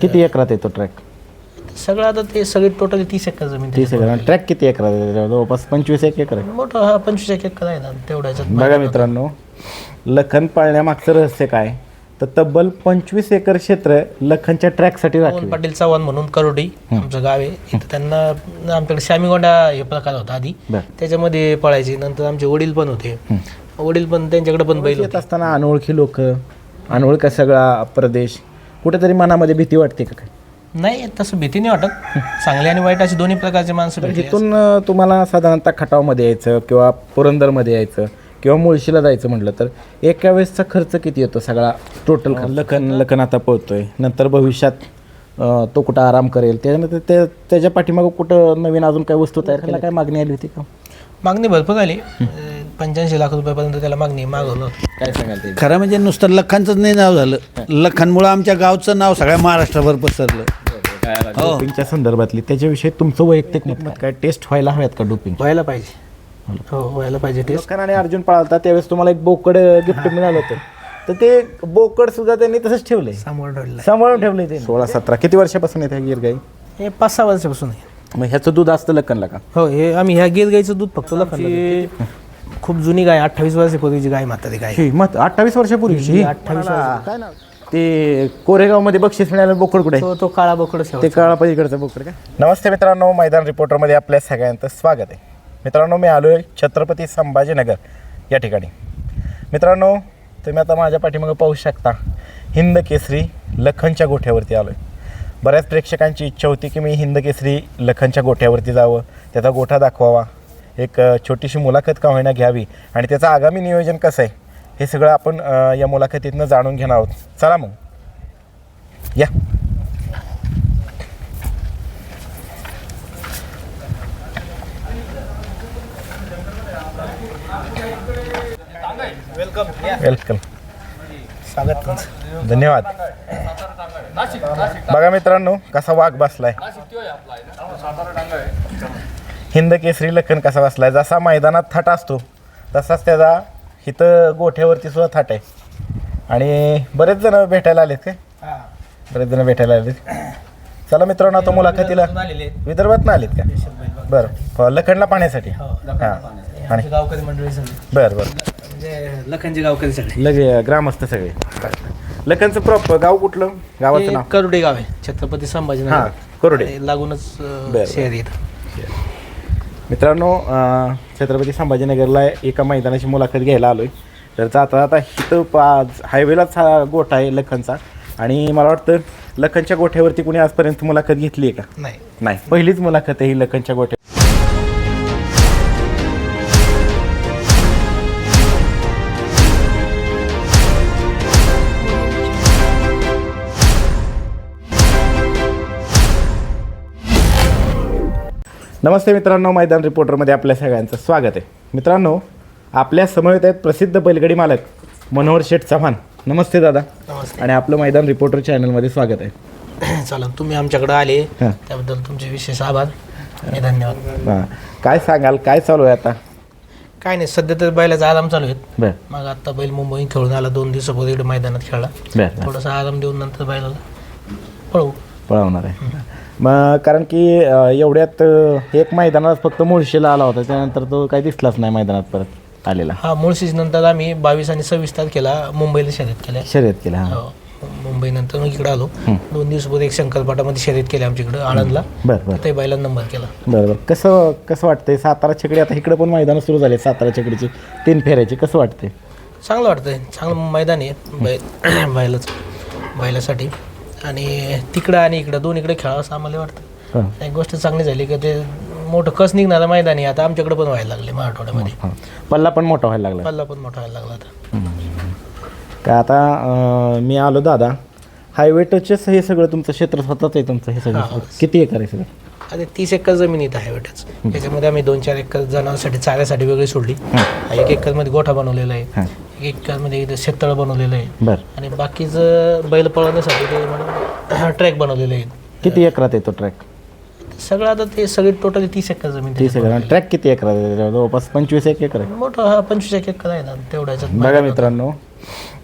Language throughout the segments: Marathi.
किती एकरात येतो ट्रॅक? सगळं आता ते सगळे टोटली तीस एकर जमीन तीस एकर. ट्रॅक किती एकरात येतो जवळपास पंचवीस एक एकर आहे. मोठं हा पंचवीस एक एकर आहे ना तेवढ्याच्यात बघा मित्रांनो लखन पाळण्यामागचं रहस्य काय? तर तब्बल पंचवीस एकर क्षेत्र लखनच्या ट्रॅकसाठी मोहन राखले पाटील चव्हाण म्हणून करोडी आमचं गाव आहे. इथं त्यांना आमच्याकडे श्यामीगोंडा हे प्रकार होता आधी. बर. त्याच्यामध्ये पळायचे नंतर आमचे वडील पण होते. वडील पण त्यांच्याकडे पण बैल येत असताना अनोळखी लोक अनोळखा सगळा प्रदेश कुठेतरी मनामध्ये भीती वाटते का काय नाही तसं भीती नाही वाटत. चांगले आणि वाईट असे दोन्ही प्रकारचे माणसं भेटले तिथून अं, तुम्हाला साधारणतः खटावमध्ये यायचं किंवा पुरंदरमध्ये यायचं किंवा मुळशीला जायचं म्हटलं तर एका वेळेसचा खर्च किती येतो सगळा? टोटल लखन लखन आता पोहतोय नंतर भविष्यात अं, तो कुठं आराम करेल? त्याच्यानंतर ते त्याच्या पाठीमागं कुठं नवीन अजून काही वस्तू तयार करायला काय मागणी आली होती का? मागणी भरपूर आली. पंच्याऐंशी लाख रुपयापर्यंत त्याला मागणी मागवलं होतं. काय सांगाल ते? खरं म्हणजे नुसतं लखनचंच नाही नाव झालं. लखनमुळं आमच्या गावचं नाव सगळ्या महाराष्ट्रभर पसरलं. डोपिंगच्या संदर्भातली त्याच्याविषयी तुमचं वैयक्तिक मत काय? काय टेस्ट व्हायला हव्यात का डोपिंग? व्हायला पाहिजे. हो व्हायला पाहिजे टेस्ट. लखन आणि अर्जुन पळालता त्यावेळेस तुम्हाला एक बोकड गिफ्ट मिळालं होतं. तर ते बोकड सुद्धा त्यांनी तसंच ठेवलंय. सांभाळून ठेवलंय. ते सोळा सतरा. किती वर्षापासून येते गिर गाई. हे पाच सहा वर्षापासून आहे. मग ह्याचं दूध असतं लखनला का? हो हे आम्ही ह्या गिर गाईचं दूध फक्त लखनला खूप जुनी गाय अठ्ठावीस वर्षापूर्वीची गाय म्हातारी गाय. ही मत अठ्ठावीस वर्षापूर्वीची अठ्ठावीस काय नाव? ते कोरेगावमध्ये बक्षीस मिळालं बोकड कुठे तो तो काळा बोकड ते काळा पलीकडचं बोकड का? नमस्ते मित्रांनो मैदान रिपोर्टरमध्ये आपल्या सगळ्यांचं स्वागत आहे. मित्रांनो मी आलो आहे छत्रपती संभाजीनगर या ठिकाणी. मित्रांनो तुम्ही आता माझ्या पाठीमागं पाहू शकता हिंद केसरी लखनच्या गोठ्यावरती आलो आहे बऱ्याच प्रेक्षकांची इच्छा होती की मी हिंद केसरी लखनच्या गोठ्यावरती जावं त्याचा गोठा दाखवावा. एक छोटीशी मुलाखत का होईना घ्यावी आणि त्याचं आगामी नियोजन कसं आहे हे सगळं आपण या मुलाखतीतनं जाणून घेणार आहोत. चला मग. या. वेलकम स्वागत धन्यवाद. बघा मित्रांनो कसा वाघ बसलाय. हिंद केसरी लखन कसा बसलाय? जसा मैदानात थाट असतो तसाच त्याचा इथं गोठ्यावरती सुद्धा थाट आहे. आणि बरेच जण भेटायला आलेत काय? बरेच जण भेटायला आलेत. चला मित्रांनो आता मुलाखतीला. विदर्भात ना आलेत का? बरं. लखनला पाहण्यासाठी. हो, हां. गावकरी मंडळी बरं बरं. म्हणजे लखनची गावकरी सगळी. लगे ग्रामस्थ सगळे. लखनचं प्रॉपर गाव कुठलं? गावाचं हे नाव? करुडे गाव आहे. छत्रपती हां संभाजीनगर करोडे लागूनच. शहर येत मित्रांनो छत्रपती संभाजीनगरला एका मैदानाची मुलाखत घ्यायला आलोय. तर जाता आता इथं पा हायवेलाच हा गोठा आहे लखनचा. आणि मला वाटतं लखनच्या गोठ्यावरती कुणी आजपर्यंत मुलाखत घेतली आहे का? नाही. नाही. पहिलीच मुलाखत आहे ही लखनच्या गोठ्या नमस्ते मित्रांनो मैदान रिपोर्टरमध्ये आपल्या सगळ्यांचं स्वागत आहे. मित्रांनो आपल्या समवेत आहेत प्रसिद्ध बैलगाडी मालक मनोहर शेठ चव्हाण. नमस्ते दादा. नमस्ते. आणि आपलं मैदान रिपोर्टर चॅनलमध्ये स्वागत आहे. चालेल तुम्ही आमच्याकडे आले. हां. त्याबद्दल तुमचे विशेष आभार आणि धन्यवाद. हां. काय सांगाल काय चालू आहे आता? काय नाही सध्या तर बैलाचा आराम चालू आहेत बर. मग आता बैल मुंबई खेळून आला दोन दिवसापूर्वी इकडे मैदानात खेळला. बर. थोडासा आराम देऊन नंतर बैलाला पळवू. पळवणार आहे. मग कारण की अं, एवढ्यात अं, एक मैदानात फक्त मुळशीला आला होता त्यानंतर तो काही दिसलाच नाही मैदानात परत आलेला. हा मुळशीच नंतर आम्ही बावीस आणि सव्वीस तारखेला मुंबईला शर्यत केल्या. शर्यत केला हां. हो. मुंबई नंतर मग इकडे आलो. दोन दिवसापूर्वी एक शंकरपाटामध्ये शर्यत केली आमच्याकडे आळंदला. बरं बरं. ते बैला नंबर केला. बरं बरं. कसं कसं वाटतंय? सातारा छकडी आता इकडे पण मैदान सुरू झाले सातारा छकडीची. तीन फेऱ्याची कसं वाटतंय? चांगलं वाटतंय. चांगलं मैदान आहे. बैल बैलाच बैलासाठी आणि तिकडं आणि इकडं दोन इकडे खेळावं असं आम्हाला वाटतं. एक गोष्ट चांगली झाली की ते मोठं कस निघणारं मैदान आता आमच्याकडे पण व्हायला लागले मराठवाड्यामध्ये. हां. पल्ला पण मोठा व्हायला लागला. पल्ला पण मोठा व्हायला लागला आता. का आता अं, मी आलो दादा. हायवे टचच हे सगळं तुमचं क्षेत्र स्वतःच आहे तुमचं हे सगळं. किती एकर आहे सगळं? आता तीस एकर जमीन इथं आहे वाटच त्याच्यामध्ये आम्ही दोन चार एकर जनावरांसाठी चाऱ्यासाठी वेगळी सोडली. एक एकरमध्ये गोठा बनवलेला आहे. एक एकरमध्ये इथं शेततळ बनवलेलं आहे. आणि बाकीचं बैल पळवण्यासाठी ते म्हणून ट्रॅक बनवलेले आहेत. किती एकरात येतो ट्रॅक? सगळं आता ते सगळे टोटली तीस एकर जमीन तीस एकर. ट्रॅक किती एकरात येतो जवळपास पंचवीस एक एकर आहे. मोठं हा पंचवीस एक एकर आहे ना तेवढ्याच्यात बघा मित्रांनो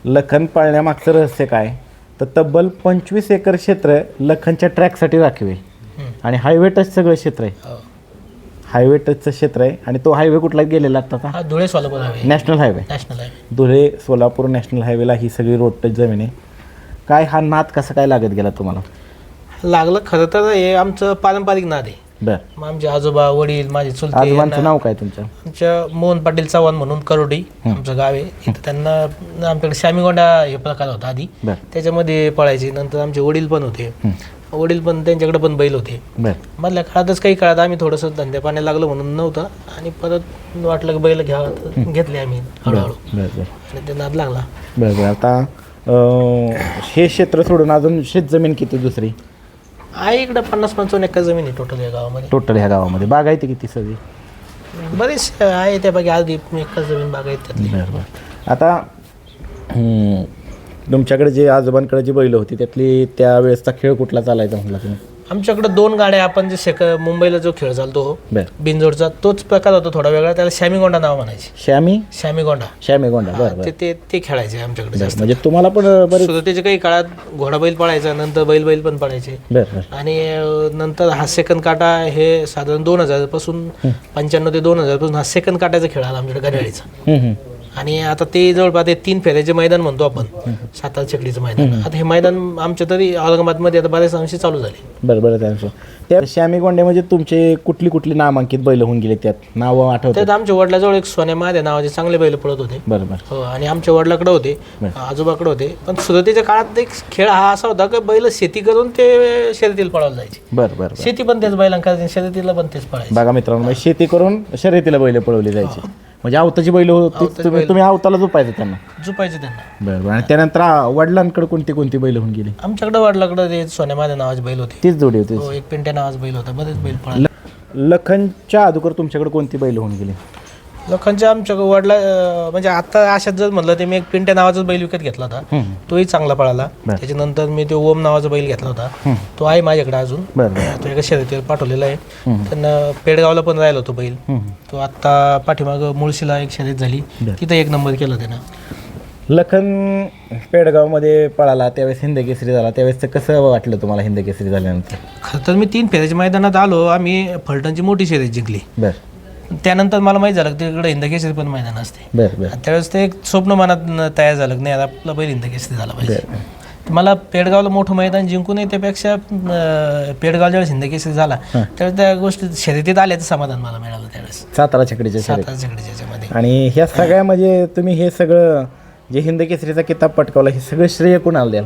लखन पाळण्यामागचं रहस्य काय? तर तब्बल पंचवीस एकर क्षेत्र लखनच्या ट्रॅकसाठी राखीव आहे. आणि हायवे टच सगळं क्षेत्र आहे. हो. हायवे टचचं क्षेत्र आहे. आणि तो हायवे कुठला गेलेला आता हा धुळे सोलापूर आहे नॅशनल हायवे नॅशनल आहे धुळे सोलापूर नॅशनल हायवेला ही सगळी रोड टच जमीन आहे. काय हा नाद कसा काय लागत गेला तुम्हाला? लागलं खरं तर हे आमचं पारंपरिक नाद आहे. बर. मग आमचे आजोबा वडील माझे चुलते आजोबांचं यांना- नाव काय तुमच्या आमच्या मोहन पाटील चव्हाण म्हणून करोडी आमचं गाव आहे. इथं त्यांना आमच्याकडे शामीगोंडा हे प्रकार होता आधी. बर. त्याच्यामध्ये पळायचे. नंतर आमचे वडील पण होते. वडील पण त्यांच्याकडे पण बैल होते. बर. मधल्या काळातच काही काळात आम्ही थोडंसं धंद्या पाण्याला लागलो म्हणून नव्हतं. आणि परत वाटलं की बैल घ्यावं तर घेतले आम्ही हळूहळू. बर बर. आणि ते नाद लागला. बर बर. आता अं, हे क्षेत्र सोडून अजून शेत जमीन किती दुसरी? आहे इकडं पन्नास पंचावन्न एकर जमीन आहे टोटल या गावामध्ये. टोटल ह्या गावामध्ये. बागायती किती सगळी? बरेच आहे त्या बाकी अर्धी एकर जमीन बाग त्यातली. बरं बरं. आता हम्म, तुमच्याकडे जे आजोबांकडे जी बैल होती त्यातली त्यावेळेसचा खेळ कुठला चालायचा म्हटला तुम्ही? आमच्याकडे दोन गाड्या आपण जे सेक मुंबईला जो खेळ चालतो बरं. बिनजोडचा तोच प्रकार होता थोडा वेगळा. त्याला श्यामीगोंडा नाव म्हणायचे. श्यामी? श्यामीगोंडा श्यामी गोंडा बरं बरं. ते ते ते खेळायचे आमच्याकडे जास्त. म्हणजे तुम्हाला पण बरेच सुरुवातीच्या काही काळात घोडा बैल पळायचा नंतर बैल बैल पण पळायचे. बरं बरं. आणि अं, नंतर हा सेकंद काटा हे साधारण दोन हजारपासून पंच्याण्णव ते दोन हजारपासून हा सेकंद काटाचा खेळ आला आमच्याकडे घड्याळीचा हम्म, हम्म. आणि आता ते जवळपास तीन फेऱ्याचे मैदान म्हणतो आपण. सातारा चकडीचं मैदान. आता हे मैदान आमच्या तरी औरंगाबादमध्ये आता बऱ्याच अंशी चालू झाले. बरं बरं त्यांचं त्या श्यामी गोंडे म्हणजे तुमचे कुठली कुठली नामांकित बैल होऊन गेले त्यात? नावं आठवतात? त्यात आमच्या वडिलाजवळ एक सोन्या महादे नावाचे चांगले बैल पळत होते. बरं बरं. हो आणि आमच्या वडिलाकडे होते आजोबाकडे होते. पण सुरुवातीच्या काळात एक खेळ हा असा होता की बैल शेती करून ते शर्यतीला पळायला जायचे. बरं बरं बरं. शेती पण तेच बैलांना करायची शर्यतीला पण तेच पळायचे. बघा मित्रांनो शेती करून शर्यतीला बैल पळवली जायची. म्हणजे आवताची बैल होती तुम्ही तुम्ही आवताला झोपायचं त्यांना? झुपायचे त्यांना. बरं बरं. आणि त्यानंतर आ- वडिलांकडे कोणती कोणती बैल होऊन गेली? आमच्याकडे वडिलाकडे ते सोन्या नावाचे बैल होते. तीच जोडी होती. हो एक पिंट्या नावाचा बैल होता. बरेच बैल पळाले. ल- लखनच्या अगोदर तुमच्याकडे कोणती बैल होऊन गेली? लोकांच्या आमच्या वडला म्हणजे आता अशात जर म्हणलं ते मी एक पिंट्या नावाचाच बैल विकत घेतला होता. तोही चांगला पळाला. त्याच्यानंतर मी तो ओम नावाचा बैल घेतला होता. तो आहे माझ्याकडे अजून. बरं बरं. तो एका शर्यतीवर पाठवलेला आहे. त्यांना पेडगावला पण राहिला होतो बैल. तो आत्ता पाठीमाग मुळशीला एक शर्यत झाली. तिथं एक नंबर केला त्यानं. लखन पेडगावमध्ये पळाला त्यावेळेस हिंद केसरी झाला. त्यावेळेस कसं वाटलं तुम्हाला हिंद केसरी झाल्यानंतर? खरं तर मी तीन फेऱ्याच्या मैदानात आलो. आम्ही फलटणची मोठी शर्यत जिंकली. बरं. त्यानंतर मला माहीत झालं की तिकडे हिंदकेसरी पण मैदान असते. बरं बरं. आणि त्यावेळेस ते एक स्वप्न मनात न- तयार झालं की नाही आता आपला बैल हिंदकेसरी झाला पाहिजे. तर मला पेडगावला मोठं मैदान जिंकून त्यापेक्षा अं, पेडगाव ज्यावेळेस हिंदकेसरी झाला त्यावेळेस त्या गोष्टी शर्यतीत आल्याचं समाधान मला मिळालं त्यावेळेस. सातारा छकडीच्या शर्यत सातारा याच्यामध्ये. आणि ह्या सगळ्या म्हणजे तुम्ही हे सगळं जे हिंद केसरीचा किताब पटकावला हे सगळं श्रेय कोणाला द्याल?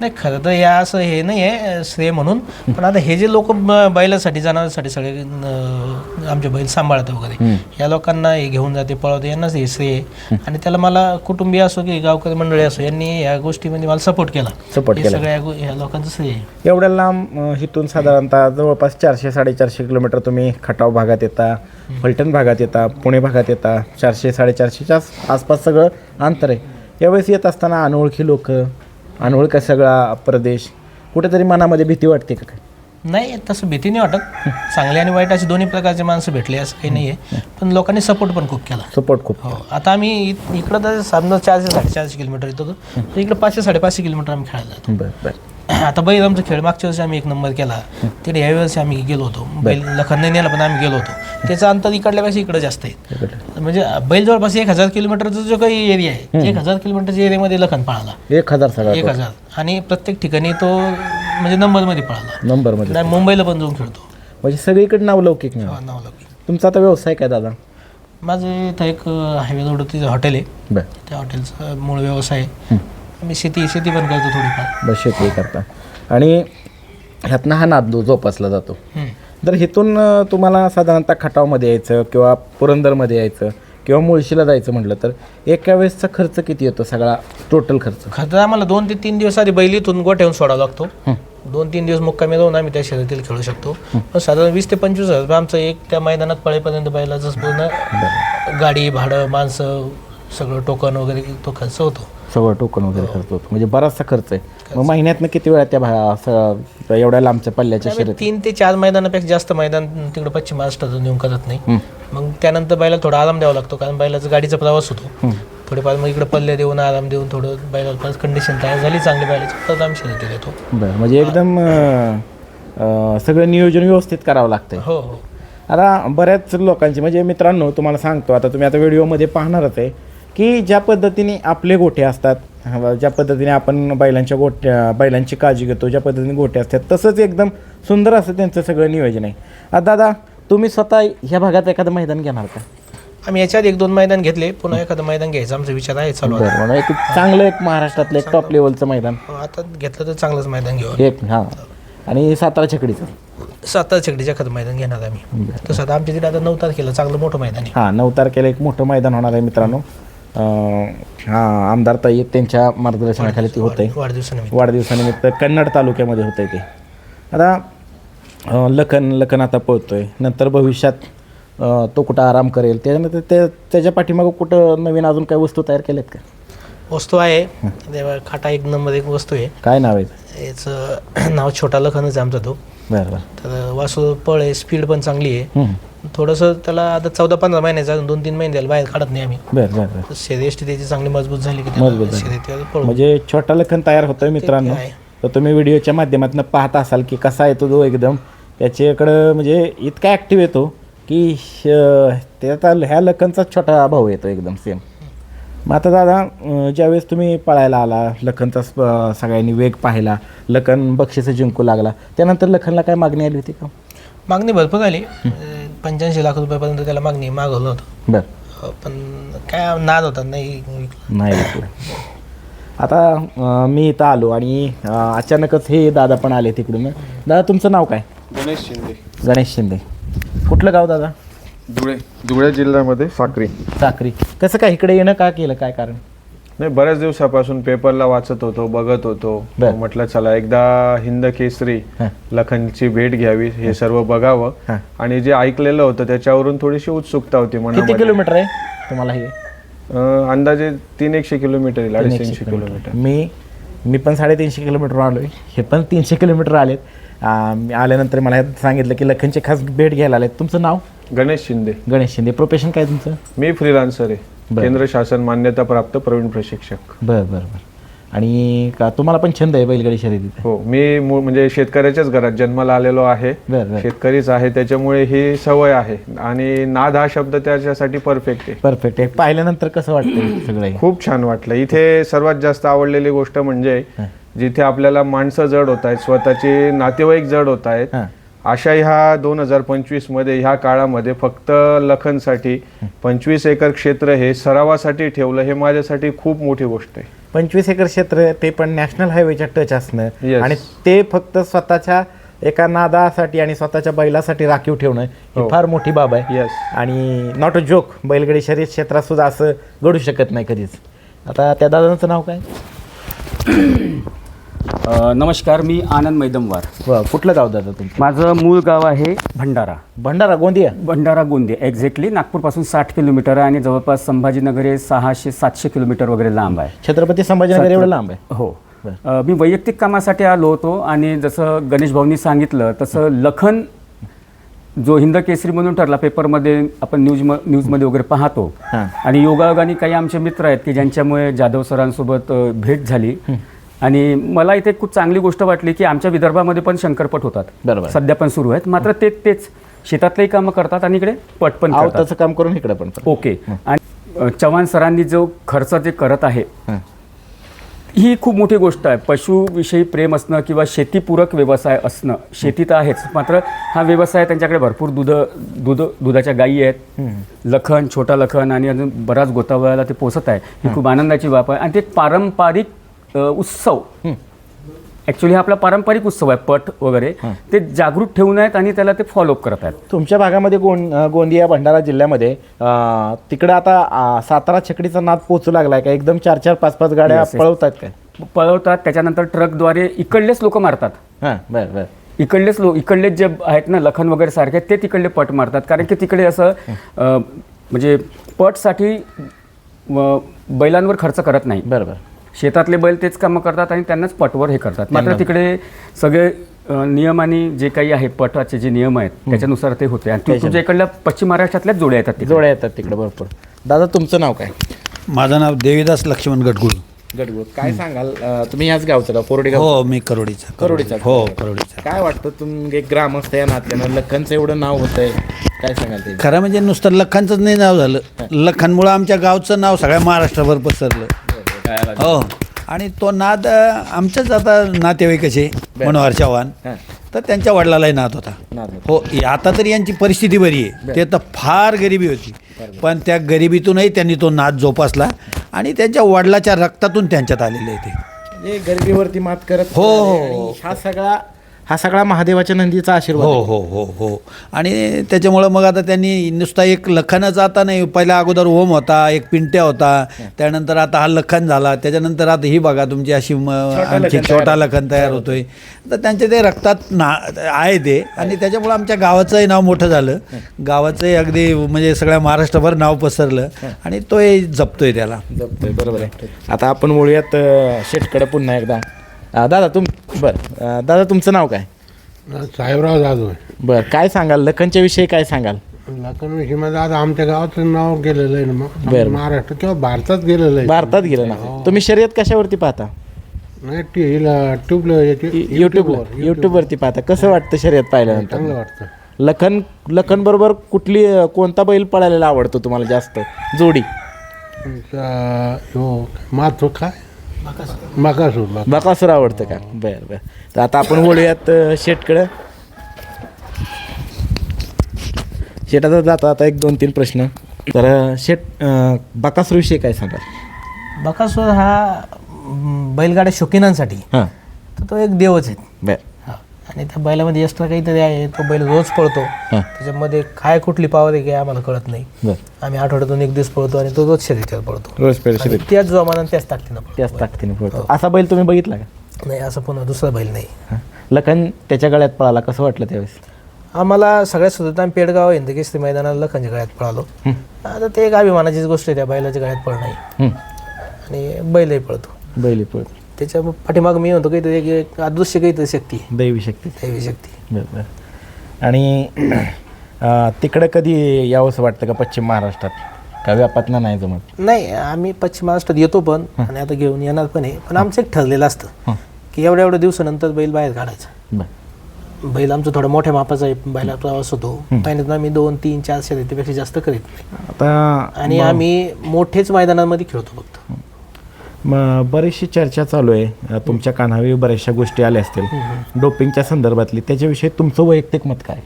नाही खरं तर या असं हे नाही आहे श्रेय म्हणून. पण आता हे जे लोक बैलासाठी जनावरांसाठी सगळे आमचे बैल सांभाळतात वगैरे या लोकांना हे घेऊन जाते पळवते यांनाच हे श्रेय. आणि त्याला मला कुटुंबीय असो की गावकरी मंडळी असो यांनी या गोष्टीमध्ये मला सपोर्ट केला. सपोर्ट केला. सगळ्या या लोकांचं श्रेय एवढ्या लांब अं, इथून साधारणतः जवळपास चारशे साडेचारशे किलोमीटर तुम्ही खटाव भागात येता फलटण भागात येता पुणे भागात येता चारशे साडेचारशेच्या आस- आसपास सगळं अंतर आहे. यावेळेस येत असताना अनोळखी लोक अनोळखा सगळा प्रदेश कुठेतरी मनामध्ये भीती वाटते का काय नाही तसं भीती नाही वाटत. चांगले आणि वाईट असे दोन्ही प्रकारचे माणसं भेटले असं काही नाही आहे पण लोकांनी सपोर्ट पण खूप केला. सपोर्ट खूप हो आता आम्ही इ- इकडं तर समजा चारशे साडेचारशे किलोमीटर येतो होतो. तर इकडं पाचशे साडेपाचशे किलोमीटर आम्ही खेळायला जातो. बरं बरं. आता बैल आमचा खेळ मागच्या वर्षी आम्ही एक नंबर केला. तिकडे वर्षी आम्ही गेलो होतो. बैल लखन नाही नेला पण आम्ही गेलो होतो. त्याचं अंतर इकडल्यापेक्षा इकडं जास्त आहे. म्हणजे बैल जवळपास एक हजार किलोमीटरचा जो काही एरिया आहे एक हजार किलोमीटरच्या एरियामध्ये लखन पळाला. एक हजार एक हजार. आणि प्रत्येक ठिकाणी तो म्हणजे नंबरमध्ये पळाला. नंबरमध्ये नाही, मुंबईला पण जाऊन खेळतो. म्हणजे सगळीकडे नावलौकिक हा, नावलौकिक. तुमचा आता व्यवसाय काय दादा? माझं इथं एक हायवे रोड तिथं हॉटेल आहे. त्या हॉटेलचा मूळ व्यवसाय आहे. मी शेती शेती पण करतो थोडीफार. बस शेती करता. आणि ह्यातनं हा नाद जो- जोपासला जातो. इथून अं, तुम्हाला साधारणतः खटावमध्ये यायचं किंवा पुरंदरमध्ये यायचं किंवा मुळशीला जायचं म्हटलं तर एका वेळेसचा खर्च किती येतो सगळा? टोटल खर्च? खरं तर आम्हाला दोन ते तीन दिवस आधी बैलीतून गोठ्याहून सोडावा लागतो. दोन तीन दिवस मुक्कामी राहून आम्ही त्या शर्यतीला खेळू शकतो. पण साधारण वीस ते पंचवीस हजार रुपये आमचं एक त्या मैदानात पळेपर्यंत बैलाचं पूर्ण गाडी भाडं माणसं सगळं टोकन वगैरे तो खर्च होतो. सगळं टोकन वगैरे खर्च होतो. म्हणजे बराचसा खर्च आहे. मग महिन्यातनं किती वेळा त्या भा- असं एवढ्या लांबच्या पल्ल्याच्या शर्यत? तीन ते चार मैदानापेक्षा जास्त मैदान तिकडे पश्चिम महाराष्ट्रातून येऊन करत नाही. मग त्यानंतर बैला थोडा आराम द्यावा लागतो कारण बैलाचा गाडीचा प्रवास होतो. थोडेफार मग इकडे पल्ले देऊन आराम देऊन थोडं बैलाला परत कंडिशन तयार झाली चांगली बैलाची परत आम्ही शर्यती देतो बरं म्हणजे एकदम अं, अं, सगळं नियोजन व्यवस्थित करावं लागतंय. हो हो. आता बऱ्याच लोकांची म्हणजे मित्रांनो तुम्हाला सांगतो आता तुम्ही आता व्हिडिओमध्ये पाहणारच आहे. की ज्या पद्धतीने आपले गोठे असतात हं, ज्या पद्धतीने आपण बैलांच्या गोट्या बैलांची काळजी घेतो ज्या पद्धतीने गोठे असतात तसंच एकदम सुंदर असं त्यांचं सगळं नियोजन आहे. आता दादा तुम्ही स्वतः ह्या भागात एखादं मैदान घेणार का? आम्ही याच्यात एक दोन मैदान घेतले पुन्हा एखादं मैदान घ्यायचा आमचा विचार आहे चालू आहे. बरं म्हणून एक चांगलं एक महाराष्ट्रातलं एक टॉप लेवलचं मैदान. आता घेतलं तर चांगलंच मैदान घेऊ एक हां. आणि सातारा छकडीचं. सातारा छकडीच्या एखादं मैदान घेणार आम्ही. तसं आता आमच्या तिथे आता नऊ तारखेला चांगलं मोठं मैदान आहे. हां नऊ तारखेला एक मोठं मैदान होणार आहे मित्रांनो. हां आमदार ताई आहेत, त्यांच्या मार्गदर्शनाखाली ते होतं. आहे वाढदिवसानिमित्त. वाढदिवसानिमित्त कन्नड तालुक्यामध्ये होतं ते. आता लखन लखन आता पळतोय. नंतर भविष्यात तो कुठं आराम करेल त्याच्यानंतर ते त्याच्या पाठीमागं कुठं नवीन अजून काही वस्तू तयार केल्यात का? वस्तू आहे. तेव्हा खाटा एक नंबर एक वस्तू आहे. काय नाव आहे? याचं नाव छोटा लखनच आहे आमचा तो. बरं बरं. तर वासू पळ आहे स्पीड पण चांगली आहे. थोडंसं त्याला आता चौदा पंधरा महिन्याचा दोन तीन महिने त्याला बाहेर काढत नाही आम्ही. बरं बरं बरं. त्याची चांगली मजबूत झाली की मजबूत झाली. पळू म्हणजे छोटा लखन तयार होतोय मित्रांनो. आहे. तर तुम्ही व्हिडिओच्या माध्यमातून पाहत असाल की कसा येतो तो एकदम. त्याच्याकडं म्हणजे इतका ॲक्टिव्ह येतो की श- त्याचा ह्या लखनचा छोटा भाऊ येतो एकदम सेम मग आता दादा अं, ज्यावेळेस तुम्ही पळायला आला लखनचा स्प- सगळ्यांनी वेग पाहिला लखन बक्षीस जिंकू लागला त्यानंतर लखनला काय मागणी आली होती का? मागणी भरपूर आली. पंच्याऐंशी लाख रुपयापर्यंत त्याला मागणी मागवलं होतं. बरं. पण काय नाद होता नाही विकलं. नाही विकलं. आता अं, मी इथं आलो आणि अं, अचानकच हे दादा पण आले तिकडून. दादा तुमचं नाव काय? गणेश शिंदे. गणेश शिंदे. कुठलं गाव दादा? धुळे धुळे जिल्ह्यामध्ये साक्री. चाकरी कसं काय इकडे येणं का केलं? काय कारण? नाही बऱ्याच दिवसापासून पेपरला वाचत होतो बघत होतो. बर. म्हटलं चला एकदा हिंद केसरी हं. लखनची भेट घ्यावी हे सर्व बघावं. हं. आणि जे ऐकलेलं होतं त्याच्यावरून थोडीशी उत्सुकता होती किती मनामध्ये किलोमीटर आहे तुम्हाला हे? अं, अंदाजे तीन एकशे किलोमीटर येईल अडीच तीनशे किलोमीटर. मी मी पण साडेतीनशे किलोमीटर आलोय हे पण तीनशे किलोमीटर आलेत. मी आल्यानंतर मला सांगितलं की लखनचे खास भेट घ्यायला आलेत. तुमचं नाव? गणेश शिंदे. गणेश शिंदे. प्रोफेशन काय तुमचं? मी फ्रीलान्सर आहे. केंद्र शासन मान्यता प्राप्त प्रवीण प्रशिक्षक. बरं बरं बरं. आणि का तुम्हाला पण छंद आहे बैलगाडी शर्यतीचा हो मी मूळ म्हणजे शेतकऱ्याच्याच घरात जन्माला आलेलो आहे. बरं बरं. शेतकरीच आहे त्याच्यामुळे ही सवय आहे. आणि नाद हा शब्द त्याच्यासाठी परफेक्ट आहे. परफेक्ट आहे. पाहिल्यानंतर कसं वाटतं सगळं? हे? खूप छान वाटलं. इथे सर्वात जास्त आवडलेली गोष्ट म्हणजे जिथे आपल्याला माणसं जड होत आहेत स्वतःचे नातेवाईक जड होत आहेत हां. अशा ह्या दोन हजार पंचवीसमध्ये ह्या काळामध्ये फक्त लखनसाठी पंचवीस एकर क्षेत्र हे सरावासाठी ठेवलं हे माझ्यासाठी खूप मोठी गोष्ट आहे. पंचवीस एकर क्षेत्र ते पण नॅशनल हायवेच्या टच असणं. आणि ते फक्त स्वतःच्या एका नादासाठी आणि स्वतःच्या बैलासाठी राखीव ठेवणं ही हो. फार मोठी बाब आहे. येस आणि नॉट अ जोक बैलगाडी शर्यत क्षेत्रात सुद्धा असं घडू शकत नाही कधीच. आता त्या दादांचं नाव काय? अ, नमस्कार मी आनंद मैदमवार. वा, कुठलं गाव दादा तुमचं? माझं मूळ गाव आहे भंडारा. भंडारा गोंदिया? भंडारा गोंदे एक्झॅक्टली नागपूरपासून साठ किलोमीटर आहे आणि जवळपास संभाजीनगर हे सहाशे सातशे किलोमीटर वगैरे लांब आहे. छत्रपती संभाजीनगर एवढं लांब आहे? हो. अ, मी वैयक्तिक कामासाठी आलो होतो आणि जसं गणेश भाऊनी सांगितलं तसं लखन जो हिंद केसरी म्हणून ठरला पेपरमध्ये आपण न्यूज न्यूजमध्ये वगैरे पाहतो. हां. आणि योगायोगाने काही आमचे मित्र आहेत की ज्यांच्यामुळे जाधव सरांसोबत अ, भेट झाली. आणि मला इथे खूप चांगली गोष्ट वाटली की आमच्या विदर्भामध्ये पण शंकरपट होतात. बरोबर. सध्या पण सुरू आहेत. मात्र ते तेच शेतातलेही कामं करतात आणि इकडे पट पण करतात. आवताचं काम करून इकडं पण ओके. आणि चव्हाण सरांनी जो खर्च जे करत आहे हां. ही खूप मोठी गोष्ट आहे. पशुविषयी प्रेम असणं किंवा शेतीपूरक व्यवसाय असणं शेती तर आहेच. मात्र हा व्यवसाय त्यांच्याकडे भरपूर दूध दूध दुधाच्या गायी आहेत. लखन छोटा लखन आणि अजून बराच गोतावळ्याला ते पोचत आहे. ही. खूप आनंदाची बाब आहे. आणि ते एक पारंपरिक उत्सव. ॲक्च्युली हा आपला पारंपरिक उत्सव आहे पट वगैरे. ते जागृत ठेवून आहेत आणि त्याला ते फॉलोअप करत आहेत. तुमच्या भागामध्ये गों अं, गोंदिया भंडारा जिल्ह्यामध्ये अं, तिकडं आता अं, सातारा छकडीचा नाद पोचू लागलाय का? एकदम चार चार पाच पाच गाड्या Yes, yes. पळवतात काय? पळवतात त्याच्यानंतर ट्रकद्वारे इकडलेच लोक मारतात. हां बरं बरं. इकडलेच लोक इकडलेच जे आहेत ना लखन वगैरे सारखे ते तिकडले पट मारतात. कारण की तिकडे असं अ, म्हणजे पटसाठी बैलांवर खर्च करत नाही. बरं बरं शेतातले बैल तेच कामं करतात आणि त्यांनाच पटवर हे करतात. मात्र तिकडे सगळे नियम आणि जे काही आहे पटाचे जे नियम आहेत त्याच्यानुसार ते होते. आणि तुमच्या इकडल्या पश्चिम महाराष्ट्रातल्याच जोड्या येतात तिकडे. जोड्या येतात तिकडे भरपूर दादा तुमचं नाव काय? माझं नाव देवीदास लक्ष्मण गटगुळ गडगुळ. काय सांगाल? तुम्ही ह्याच गावचं का कोरडे गाव? हो मी करोडीचा. करोडीचा. हो करोडीचा. काय वाटतं तुम्ही एक ग्रामस्थ या नात्यानं लखनचं एवढं नाव होतंय. काय सांगाल ते? खरं म्हणजे नुसतं लखनचंच नाही नाव झालं. लखनमुळं आमच्या गावचं नाव सगळ्या महाराष्ट्रभर पसरलं. हो. आणि तो नाद आमच्याच आता नातेवाईकाचे मनोहर चव्हाण. तर त्यांच्या वडिलालाही नाद होता. हो आता तरी यांची परिस्थिती बरी आहे. ते तर फार गरिबी होती. पण त्या गरिबीतूनही त्यांनी तो नाद जोपासला आणि त्यांच्या वडिलाच्या रक्तातून त्यांच्यात आलेले आहे ते गरिबीवरती मात करत हो, हो, हो. हा सगळा हा सगळा महादेवाच्या नंदीचा आशीर्वाद हो आहे. हो हो हो. आणि त्याच्यामुळं मग आता त्यांनी नुसता एक लखनच आता नाही. पहिला अगोदर ओम होता एक पिंट्या होता. त्यानंतर आता हा लखन झाला. त्याच्यानंतर आता ही बघा तुमची अशी म- आणखी लखन छोटा लखन तयार होतोय. तर त्यांच्या ते रक्तात ना आहे ते. आणि त्याच्यामुळं आमच्या गावाचंही नाव मोठं झालं. गावाचंही अगदी म्हणजे सगळ्या महाराष्ट्रभर नाव पसरलं. आणि तोही जपतोय त्याला. जपतोय बरोबर आहे. आता आपण बोलूयात अं, शेटकडे पुन्हा एकदा. अं, दादा तुम बरं. अं, दादा तुमचं नाव काय? साहेबराव जाधव आहे. बरं. काय सांगाल? लखनच्या विषयी काय सांगाल? लखनविषयी मध्ये आता आमच्या गावाचं नाव गेलेलं आहे ना मग. बरं. महाराष्ट्र किंवा भारतात गेलेलं आहे. भारतात गेलं ना. तुम्ही शर्यत कशावरती पाहता? नाही टी हिला ट्यूबला युट्यूबवर युट्यूबवरती पाहता. कसं वाटतं शर्यत चांगलं पाहिल्यानंतर वाटतं. लखन लखन बरोबर कुठली अं, कोणता बैल पळायला आवडतो तुम्हाला जास्त? जोडी. तुमचा हो काय मकासूर. बा बकासूर आवडतं का? बरं बरं. तर आता आपण बोलूयात शेटकडं. शेटाचा जाता आता एक दोन तीन प्रश्न. तर शेट बकासूरविषयी काय सांगाल? बकासूर हा बैलगाड्या शौकीनांसाठी. हां. तर तो एक देवच आहे. बरं. आणि त्या बैलामध्ये एक्स्ट्रा काहीतरी आहे तो बैल रोज पळतो. हां. त्याच्यामध्ये काय कुठली पावर आहे काय आम्हाला कळत नाही. बरं. आम्ही आठवड्यातून एक दिवस पळतो आणि तो रोज शर्यतीवर पळतो. रोज पेड आणि त्याच जोमानं त्याच ताकदीनं पळतो. त्याच ताकदीने पळतो. असा बैल तुम्ही बघितला का? नाही असं पुन्हा दुसरा बैल नाही. हां. लखन त्याच्या गळ्यात पळाला कसं वाटलं त्यावेळेस? आम्हाला सगळ्यात सुद्धा आम्ही पेडगाव हिंदकेसरी मैदानाला लखनच्या गळ्यात पळालो. आता ते एक अभिमानाचीच गोष्ट आहे त्या बैलाच्या गळ्यात पळणं. हं. आणि बैलही पळतो. बैल पळतो. त्याच्या पाठीमाग मी म्हणतो काहीतरी एक- एक अदृश्य काहीतरी शक्ती आहे. दैवी शक्ती. दैवी शक्ती. बरं बरं आणि अं, तिकडं कधी यावंसं वाटतं का पश्चिम महाराष्ट्रात? का व्यापातनं नाही जमत? नाही आम्ही पश्चिम महाराष्ट्रात येतो पण आणि आता घेऊन येणार पण आहे. पण आमचं एक ठरलेलं असतं हं. की एवढ्या एवढ्या दिवसानंतर बैल बाहेर काढायचा. बरं. बैल आमचं थोडं मोठ्या मापाचा आहे. बैला प्रवास होतो. महिन्यातून आम्ही दोन तीन चार शर्यतीपेक्षा जास्त करीत नाही. आता आणि आम्ही मोठेच मैदानांमध्ये खेळतो फक्त. मग बरीचशी चर्चा चालू आहे. तुमच्या कानावी बऱ्याचशा गोष्टी आल्या असतील. डोपिंगच्या संदर्भातली. त्याच्याविषयी तुमचं वैयक्तिक मत काय?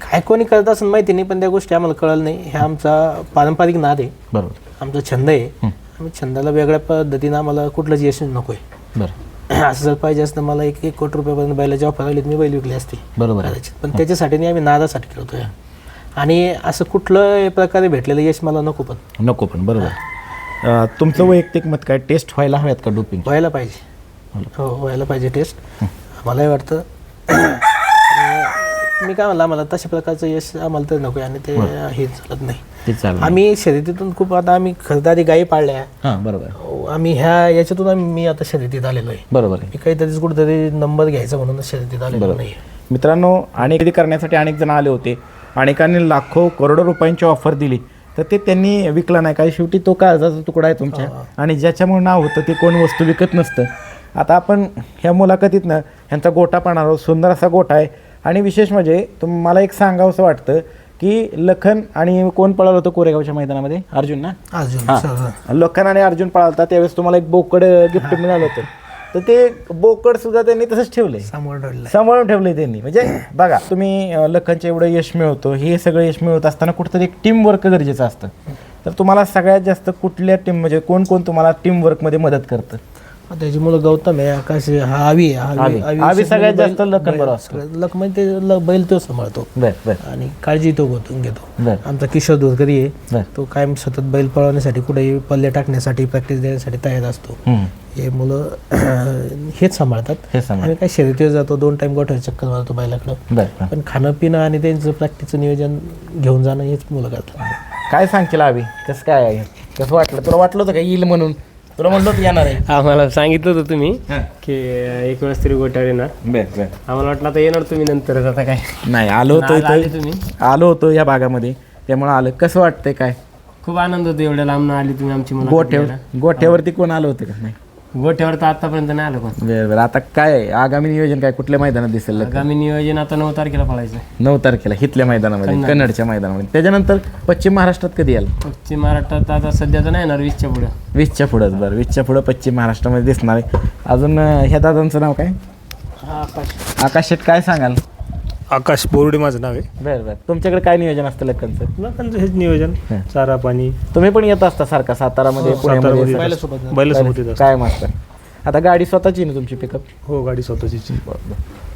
काय कोणी करत असेल माहिती नाही पण त्या गोष्टी आम्हाला कळलं नाही. हे आमचा पारंपरिक नाद आहे. बरोबर. आमचा छंद आहे. आम्ही छंदाला वेगळ्या पद्धतीनं आम्हाला कुठलंच यश नको आहे बरं. असं जर पाहिजे असतं मला एक एक कोटी रुपयापर्यंत बैलाची ऑफर आली तर मी बैल विकली असती. बरोबर पण त्याच्यासाठी नाही आम्ही नादासाठी खेळतोय. आणि असं कुठलं प्रकारे भेटलेलं यश मला नको पण. नको पण. बरोबर. अं, तुमचं वैयक्तिक मत काय? टेस्ट व्हायला हव्यात का डोपिंग व्हायला पाहिजे. हो. व्हायला पाहिजे टेस्ट मलाही वाटतं. मी काय म्हणलं आम्हाला तशा प्रकारचं यश आम्हाला तर नको आणि ते हे चालत नाही. ते चालू आम्ही शर्यतीतून खूप आता आम्ही खरेदारी गायी पाळल्या. हां बरोबर. आम्ही ह्या याच्यातून आम्ही मी आता शर्यतीत आलेलो आहे. बरोबर आहे. मी काहीतरीच कुठेतरी नंबर घ्यायचा म्हणून शर्यतीत आलेलो नाही मित्रांनो अनेक करण्यासाठी अनेक जण आले होते. अनेकांनी लाखो करोडो रुपयांची ऑफर दिली. तर ते त्यांनी विकला नाही. काय शेवटी तो काळजाचा तुकडा आहे तुमच्या. आणि ज्याच्यामुळे नाव होतं ते कोण वस्तू विकत नसतं. आता आपण ह्या मुलाखतीतनं ह्यांचा गोटा पाहणार आहोत. सुंदर असा गोटा आहे. आणि विशेष म्हणजे तुम मला एक सांगावंसं वाटतं की लखन आणि कोण पळालं होतं कोरेगावच्या मैदानामध्ये? अर्जुन ना? सर लखन आणि अर्जुन पळालता त्यावेळेस तुम्हाला एक बोकड गिफ्ट मिळालं होतं. तर ते बोकड सुद्धा त्यांनी तसंच ठेवलंय. समोर ठेवलेलं सांभाळून ठेवलंय त्यांनी. म्हणजे बघा तुम्ही लखनचं एवढं यश मिळवतो हे सगळं यश मिळवत असताना कुठंतरी एक टीम वर्क गरजेचं असतं. तर तुम्हाला सगळ्यात जास्त कुठल्या टीम म्हणजे कोण कोण तुम्हाला टीम वर्कमध्ये मदत करतं? त्याची मुलं गौतम आहे आकाश आहे हा आवी आहे आवी. आवी- आवी सगळ्यात बैल- जास्त लखन बरोबर असतो. लख म्हणजे ते ल- बैल तो सांभाळतो. बर बर. आणि काळजी तो घेतो घेतो. बर. आमचा किशोर दुरकरी आहे बर. तो कायम सतत बैल पळवण्यासाठी कुठेही पल्ले टाकण्यासाठी प्रॅक्टिस देण्यासाठी तयार असतो. हम्म. हे मुलं हेच सांभाळतात. हे सांभाळ आम्ही काय शर्यतीवर जातो दोन टाइम गोठ्यावर चक्कर मारतो बैलाकडं. बर बर. पण खाणं पिणं आणि त्यांचं प्रॅक्टिसचं नियोजन घेऊन जाणं हेच मुलं करतात. काय सांगशील आवी? कसं काय आहे? कसं वाटलं? तुला वाटलं होतं का येईल म्हणून? तुला म्हणलं होतं येणार आहे. आम्हाला सांगितलं होतं तुम्ही हां. की एक वेळेस तरी गोट्यावर येणार. बर बर. आम्हाला वाटलं आता येणार तुम्ही नंतरच आता काय? नाही आलो होतो आज आले इथं तुम्ही. आलो होतो या भागामध्ये. त्यामुळे आलं. कसं वाटतंय काय? खूप आनंद होतो एवढ्या लांब आली तुम्ही आमची मुलाखत गोठ्यावर घ्यायला. गोठ्यावरती कोण आलं होतं का? नाही. गोठ्यावर तर आतापर्यंत नाही आलं बरं बरं. आता काय आहे? आगामी नियोजन काय कुठल्या मैदानात दिसेल आगामी नियोजन आता नऊ तारखेला पळायचं नऊ तारखेला हिथल्या मैदानामध्ये कन्नडच्या मैदानामध्ये. त्याच्यानंतर पश्चिम महाराष्ट्रात कधी याल? पश्चिम महाराष्ट्रात आता सध्या तर नाही येणार वीसच्या पुढं. वीसच्या पुढंच बरं. वीसच्या पुढं पश्चिम महाराष्ट्रामध्ये दिसणार आहे. अजून अं, ह्या दादांचं नाव काय? आकाश शेट काय सांगाल? आकाश बोर्डे माझं नाव आहे. बरं बरं. तुमच्याकडे काय नियोजन असतं लक्कनचं लोकांचं हेच नियोजन चारा पाणी. तुम्ही पण येत असता सारखा सातारामध्ये सातारामध्ये पुण्यामध्ये बैलासोबत. येत असतो काय मस्त. आता गाडी स्वतःची ना तुमची पिकअप हो गाडी स्वतःची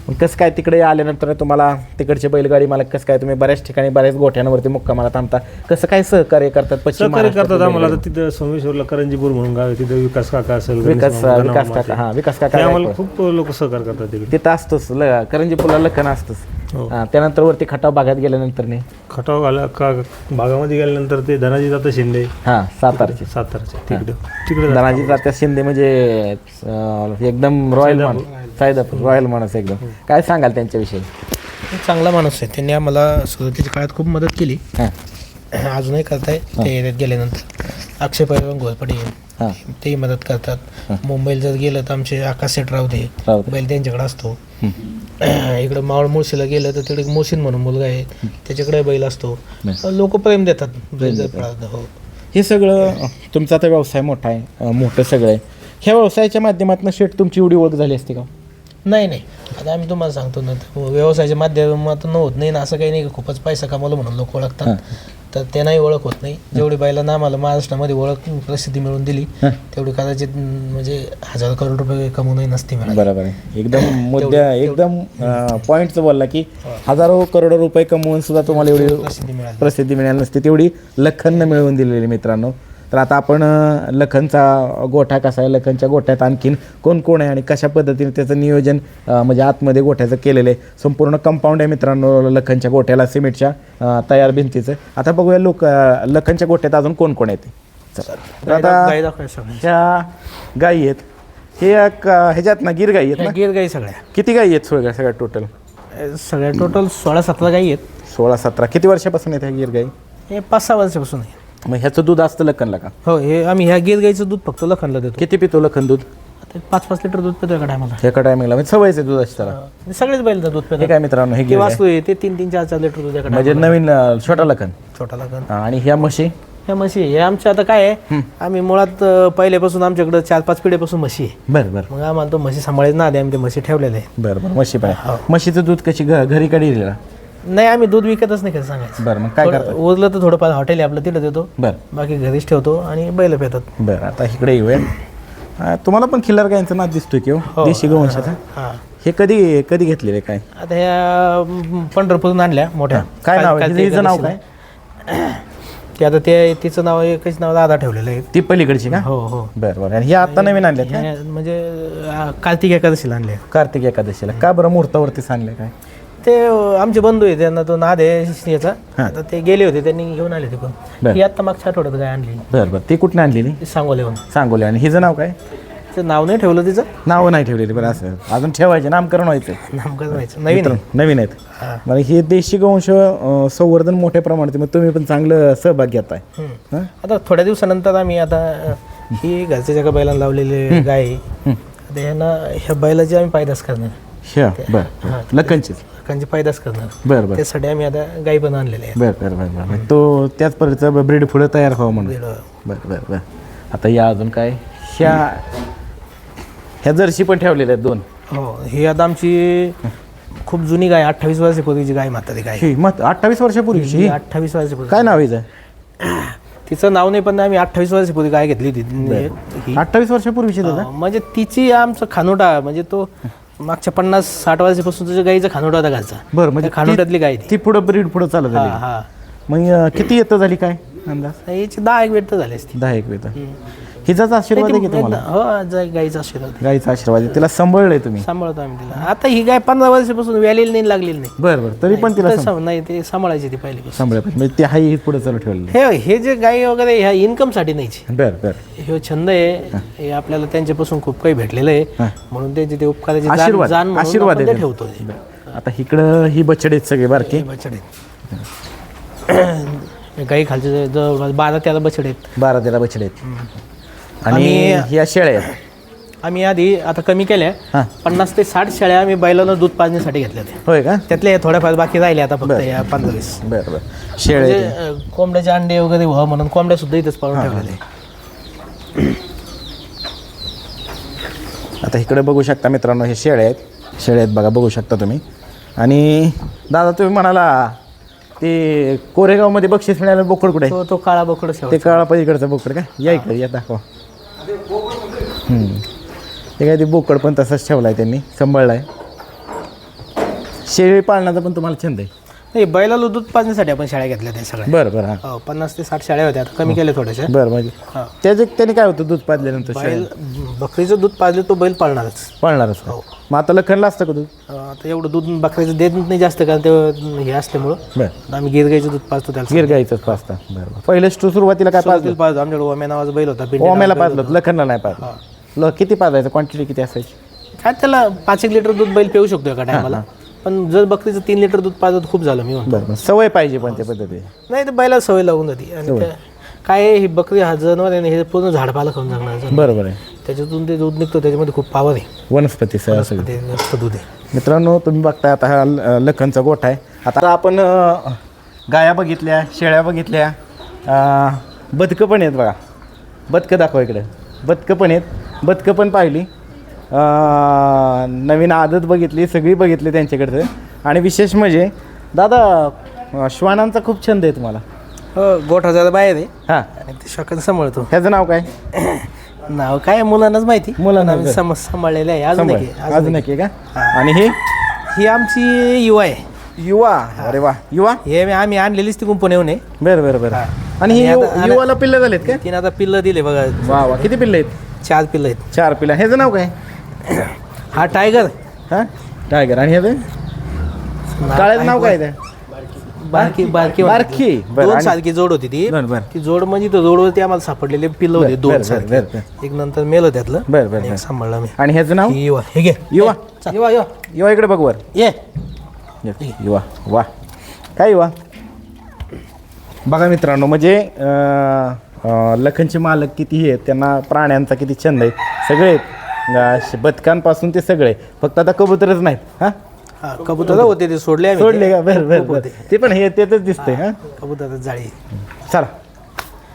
मग कसं काय तिकडे आल्यानंतर तुम्हाला तिकडचे बैलगाडी मालक कसं काय तुम्ही बऱ्याच ठिकाणी बऱ्याच गोठ्यांवरती मुक्कामाला थांबता कसं काय सहकार्य करतात पश्चिम सहकार्य करतात आम्हाला? आता तिथं सोमेश्वरला करंजीपूर म्हणून गाव आहे. तिथं विकास काका असेल गणेश विकास मामा, विकास काका. ते. हा विकास काका आम्हाला. खूप लोक सहकार्य करतात तिकडे. तिथं असतोच ल- करंजी पुला लखन असतोच. हो. हा, त्यानंतर वरती खटाव भागात गेल्यानंतर नाही खटाव घाला का भागामध्ये गेल्यानंतर ते धनाजी जातं शिंदे. हा सातारचे. साताराचे तिकडे. धनाजी जात्या शिंदे म्हणजे अं, एकदम रॉयल माणूस. सायदापूर रॉयल माणूस एकदम. काय सांगाल त्यांच्याविषयी? चांगला माणूस आहे. त्यांनी आम्हाला सुरुवातीच्या काळात खूप मदत केली. हां. अजूनही करताय? ते एरियात गेल्यानंतर. अक्षय परिवहन घोरपडे हां. तेही मदत करतात. मुंबईला जर गेलं तर आमचे आकाश सेट राहते राहू बैल त्यांच्याकडे असतो. इकडं मावळ मुळशीला गेलं तर तिकडे मोशीन म्हणून मुलगा आहे. त्याच्याकडे बैल असतो. लोक प्रेम देतात. बैल जर पळाला हो. हे सगळं तुमचा आता व्यवसाय मोठा आहे. अं, मोठं सगळं आहे. ह्या व्यवसायाच्या माध्यमातून शेट तुमची एवढी ओळख झाली असते का? नाही नाही. आता आम्ही तुम्हाला सांगतो ना व्यवसायाच्या माध्यमातून होत नाही ना असं काही नाही की खूपच पैसा कमावलं म्हणून लोक ओळखतात. तर ते नाही ओळख होत नाही. जेवढी बैलांना आम्हाला महाराष्ट्रामध्ये ओळख प्रसिद्धी मिळवून दिली तेवढी कदाचित म्हणजे हजार करोड रुपये कमवूनही नसती मिळाली बरोबर आहे. एकदम मुद्द्या एकदम पॉईंटचं बोलला की हजारो करोड रुपये कमवून सुद्धा तुम्हाला एवढी प्रसिद्धी मिळाली. प्रसिद्धी मिळाली नसते. तेवढी लखननं मिळवून दिलेली मित्रांनो. तर आता आपण लखनचा गोठा कसा आहे? लखनच्या गोठ्यात आणखीन कोण कोण आहे आणि कशा पद्धतीने त्याचं नियोजन म्हणजे आतमध्ये गोठ्याचं केलेलं आहे? संपूर्ण कंपाऊंड आहे मित्रांनो लखनच्या गोठ्याला सिमेंटच्या तयार भिंतीचं. आता बघूया लोक लखनच्या गोठ्यात अजून कोण कोण येते चला. तर गाई आता ह्या गायी आहेत. हे ह्याच्यात ना गिर गाई आहेत ना? गिर गाई सगळ्या. किती गायी आहेत सगळ्या सगळ्या टोटल सगळ्या टोटल सोळा सतरा गाई आहेत. सोळा सतरा. किती वर्षापासून आहेत ह्या गिर गाई? हे पाच सहा वर्षापासून आहे मग ह्याचं दूध असतं लखनला का? हो हे आम्ही ह्या गिर गाईचं दूध फक्त लखनला देतो. किती पितो लखन दूध? आता पाच पाच लिटर दूध पितो एका टायमाला एका टायमिंगला म्हणजे सवयच आहे दुधाची त्याला सगळेच बैल दूध हे पितात काय मित्रांनो हे ते गिर ते तीन तीन चार चार लिटर दूध एका म्हणजे नवीन अं, छोटा लखन. छोटा लखन. हा, आणि ह्या म्हशी? ह्या म्हशी आहे. हे आमच्या आता काय आहे आम्ही मुळात अं, पहिल्यापासून आमच्याकडे चार पाच पिढ्यापासून म्हशी आहे. बरं बरं. मग आम्हाला तो म्हशी सांभाळायचं ना आधी आम्ही ते म्हशी ठेवलेले आहे बरं बरं. म्हशी पण आहे. म्हशीचं दूध कशी घ- घरी का दिलेला नाही आम्ही दूध विकतच नाही कसं सांगायचं? बरं मग काय थोडं- करता? उरलं तर थोडंफार हॉटेल आहे आपलं तिथं देतो. बरं. बाकी घरीच ठेवतो आणि बैल पितात. बरं आता इकडे येऊया. हा, तुम्हाला पण खिल्लार गायचं नाद दिसतोय की हो? देशी गोवंशाचा? हां हे. कधी कधी घेतलेले काय? आता ह्या अं, पंढरपूरहून आणल्या मोठ्या. काय नाव आहे? हिचं नाव काय? ते आता ते तिचं नाव एकच नाव दादा ठेवलेलं आहे. ती पलीकडची का? हो हो. बरं बरं. आणि ही आता नवीन आणल्यात का? ह्या म्हणजे अं, कार्तिक एकादशीला आणले कार्तिक एकादशीला. का बरं मुहूर्तावरती आणले काय? ते आमचे बंधू आहे त्यांना तो नाद आहे याचा आता ते गेले होते त्यांनी घेऊन आले ते पण. बरं. ही आता मागच्या आठवड्यात काय आणली. बरं बरं. ती कुठून आणलेली? ती सांगोले येऊन सांगोले. आणि हिचं नाव काय? तिचं नाव नाही ठेवलं तिचं. नावं नाही ठेवलेली बरं असं. अजून ठेवायचे नामकरण व्हायचं नामकरण व्हायचं. नवीन आहे. नवीन आहेत. मला हे देशी गोवंश अं, संवर्धन मोठ्या प्रमाणात मग तुम्ही पण चांगलं सहभाग घेताय. हं? आता थोड्या दिवसानंतर आम्ही आता अं, ही घरच्या जगा बैलांना लावलेली गाय आहे. आता ह्यांना ह्या बैलाची आम्ही पायदास करणार. ह्या बरं लखनचीच. कांची पायदास करणार. बरं बरं. त्यासाठी आम्ही आता गाई पण आणलेल्या बरं बरं बरं बरं. मग तो त्याच पद्धतीचा ब्रीड पुढे तयार व्हावं म्हणून. आहेत बरं बरं बरं. आता या अजून काय? ह्या ह्या जर्सी पण ठेवलेल्या आहेत दोन. हो ही आता आमची खूप जुनी गाय अठ्ठावीस वर्षापूर्वीची गाय म्हातारी गाय ही मग अठ्ठावीस वर्षापूर्वीची? ही ही अठ्ठावीस वर्षापूर्वी काय नाव हिचं? तिचं नाव नाही पण आम्ही अठ्ठावीस वर्षापूर्वी गाय घेतली होती. ही अठ्ठावीस वर्षापूर्वीची दादा? अं, म्हणजे तिची आमचं खानोटा म्हणजे तो मागच्या पन्नास साठ वर्षापासून तुझ्या गाईचा खानोटा होता घरचा. बरं म्हणजे त्या खानोट्यातली गाय ती. ती पुढं ब्रीड पुढं चालत हा झाली हा. मग अं, किती येतं झाली काय अंदाज? याची दहा एक वेळ तर झाली असती. दहा एक वेळ हिचाच आशीर्वाद आहे की तुम्हाला? हो गाईचा आशीर्वाद गाईचा आशीर्वाद आहे. तिला सांभाळलंय तुम्ही. सांभाळतो आम्ही तिला. आता ही गाय पंधरा वर्षापासून व्यालेली नाही लागलेली नाही. बरं बरं. तरी पण तिला तर नाही ते सांभाळायची ती पहिली सांभाळ म्हणजे ते हाही पुढे चालू ठेवलेलं हे हे जे गाई वगैरे ह्या इन्कमसाठी नाहीची बरं बरं. हे छंद आहे. हे. आपल्याला त्यांच्यापासून खूप काही भेटलेलं आहे. म्हणून त्यांचे ते उपकाराची जाण- आशीर्वाद जाण म्हणून आशीर्वाद आपण ते आहे ठेवतो ते. आता इकडं ही बछडे आहेत सगळे बारके. हे बछडे गाई खालचे जवळपास बारा तेरा बछडे आहेत. बारा तेरा बछडे आहेत. आणि आम्ही- या शेळ्या आहेत. आम्ही आधी आता कमी केल्या. हां. पन्नास ते साठ शेळ्या आम्ही बैलांना दूध पाजण्यासाठी घेतल्या होत्या. होय का? त्यातले थोड्याफार बाकी राहिले आता फक्त. या पंधरा वीस. बरं बरं. शेळ्या म्हणजे. अं, कोंबड्याचे अंडे वगैरे व्हा म्हणून कोंबड्या सुद्धा इथंच पाळून ठेवलेले आता इकडे बघू शकता मित्रांनो हे शेळे आहेत. शेळे आहेत बघा बघू शकता तुम्ही. आणि दादा तुम्ही म्हणाला ते कोरेगावमध्ये बक्षीस मिळालं बोकड कुठे आहे? तो तो काळा बोकड ते काळा पलीकडचं बोकड का? या इकडे या दाखवा. ते काय ते बोकड पण तसंच ठेवला आहे त्यांनी सांभाळला आहे शेळी पाळण्याचा पण तुम्हाला छंद आहे. नाही बैलाला दूध पाजण्यासाठी आपण शेळ्या घेतल्या त्या सगळ्या. बरं बरं हां. हो, पन्नास ते साठ शेळ्या होत्या आता कमी केल्या थोड्याशा. बरं म्हणजे हां. त्याचे त्याने काय होतं दूध पाजल्यानंतर बैल बकरीचं दूध पाजले तो बैल पाळणारच. पाळणारच. का मग आता लखनला असतं का दूध? अं, आता एवढं दूध बकरीचं देत नाही जास्त कारण ते हे असल्यामुळं. बरं. आम्ही गिर गाईचं दूध पाजतो त्याला गिर गाईचंच पाजता. बरं बरं. पहिले स्टू सुरुवातीला काय पाजलं? दूध पाजतो आमच्याकडे ओम्या नावाचा बैल होता पिंडी ओम्याला पाजलं लखनला नाही पाजलं. ल किती पाजायचं? क्वांटिटी किती असायची. काय त्याला पाच एक लिटर दूध बैल पिऊ शकतो एका टायमाला पण जर बकरीचं तीन लिटर दूध पाजत खूप झालं मी म्हणतो. बरं बरं सवय पाहिजे पण त्या पद्धती नाही तर बैला सवय लागून जाते आणि त्या- काय आहे, ही बकरी हा जनावर आहे ना हे पूर्ण झाडपाला खाऊन जगणार जनावर. बरोबर आहे. त्याच्यातून ते दूध निघतो त्याच्यामध्ये खूप पावर आहे. वनस्पती सह सगळं. ते दूध आहे. मित्रांनो तुम्ही बघताय आता हा ल- लखनचा गोठा आहे. आता आपण अं, गाया बघितल्या शेळ्या बघितल्या अं, बदकं पण आहेत बघा. बदकं दाखवा इकडे. बदकं पण आहेत. बदकं पण पाहिली. नवीन आदत बघितली सगळी बघितली त्यांच्याकडचं. आणि विशेष म्हणजे दादा श्वानांचा खूप छंद आहे तुम्हाला. हो गोठा जरा बाहेर आहे. हां. आणि ते शकन सांभाळतो. ह्याचं नाव काय? नाव काय मुलांनाच माहिती. मुलांना आम्ही सम सांभाळलेलं आहे. अजून. एक आहे, अजून अजून एक आहे का? आणि हे. ही आमची युवा आहे. युवा? अरे वा. युवा? हे आम्ही- आणलेलीच तिकडून पुण्याहून आहे. बरं बरं बरं. आणि हे आणि यु- आता- आणि- युवाला पिल्लं झालेत का तिने आता पिल्लं दिले बघा. वा वा. किती पिल्लं आहेत? चार पिल्लं आहेत. चार पिल्लं. ह्याचं नाव काय? हा टायगर हा? टायगर आणि ह्याचं काळ्याचं नाव काय ते? बारकी बारकी. बारकी. बरं, दोन आणि- सारखी जोड होती ती. बरं, बरं. ती जोड म्हणजे तो जोडवरती आम्हाला सापडलेले पिल्लं होते बरं, दोन बरं, सारखे. बरं. एक नंतर मेलं त्यातलं. बरं बरं आणि एक बरं. सांभाळलं मी. आणि ह्याचं नाव? ही युवा. हे घे. युवा. चल. युवा युवा. युवा इकडे बघ वर. ये. युवा. वा. काय युवा? बघा मित्रांनो म्हणजे अं, अं, लखनचे मालक किती आहेत त्यांना प्राण्यांचा किती छंद आहे सगळे आहेत. अं, श- बदकांपासून ते सगळे. फक्त आता कबूतरच नाहीत हा? हा कबूतर होते ते सोडले आम्ही. सोडले का? बरं बरं. ते पण हे तेच दिसतंय हा कबूतर जाळी. चला.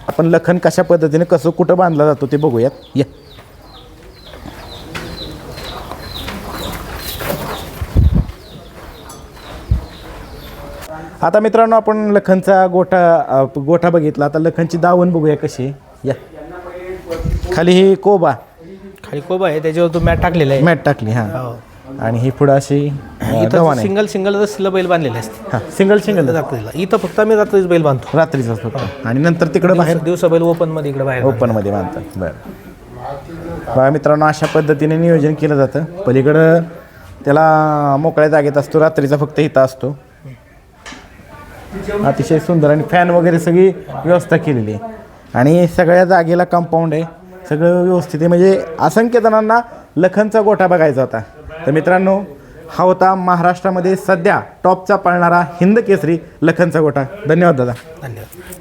आपण लखन कशा पद्धतीने कसं कुठं बांधला जातो ते बघूयात. या. आता मित्रांनो आपण लखनचा गोठा अ, गोठा बघितला. आता लखनची दावण बघूया कशी. आहे. या. खाली ही कोबा. खाली कोबा आहे त्याच्यावर तो मॅट टाकलेला आहे. मॅट टाकली हां. हो. आणि ही पुढं अशी अ, इथं आहे सिंगल सिंगल रस्सीला बैल बांधलेले असते हां सिंगल सिंगल. रात्रीला इथं फक्त आम्ही रात्रीच बैल बांधतो. रात्रीचाच फक्त आणि नंतर तिकडं बाहेर दिवसा- दिवसा बैल ओपनमध्ये इकडे बाहेर ओपनमध्ये बांधतात. बरं. बघा मित्रांनो अशा पद्धतीने नियोजन केलं जातं. पलीकडं त्याला मोकळ्या जागेत असतो रात्रीचा फक्त इथं असतो. अतिशय सुंदर आणि फॅन वगैरे सगळी व्यवस्था केलेली आहे. आणि सगळ्या जागेला कंपाऊंड आहे. सगळं व्यवस्थित आहे. म्हणजे असंख्य जणांना लखनचा गोठा बघायचा होता. तर मित्रांनो हा होता महाराष्ट्रामध्ये सध्या टॉपचा पाळणारा हिंद केसरी लखनचा गोठा. धन्यवाद दादा. धन्यवाद.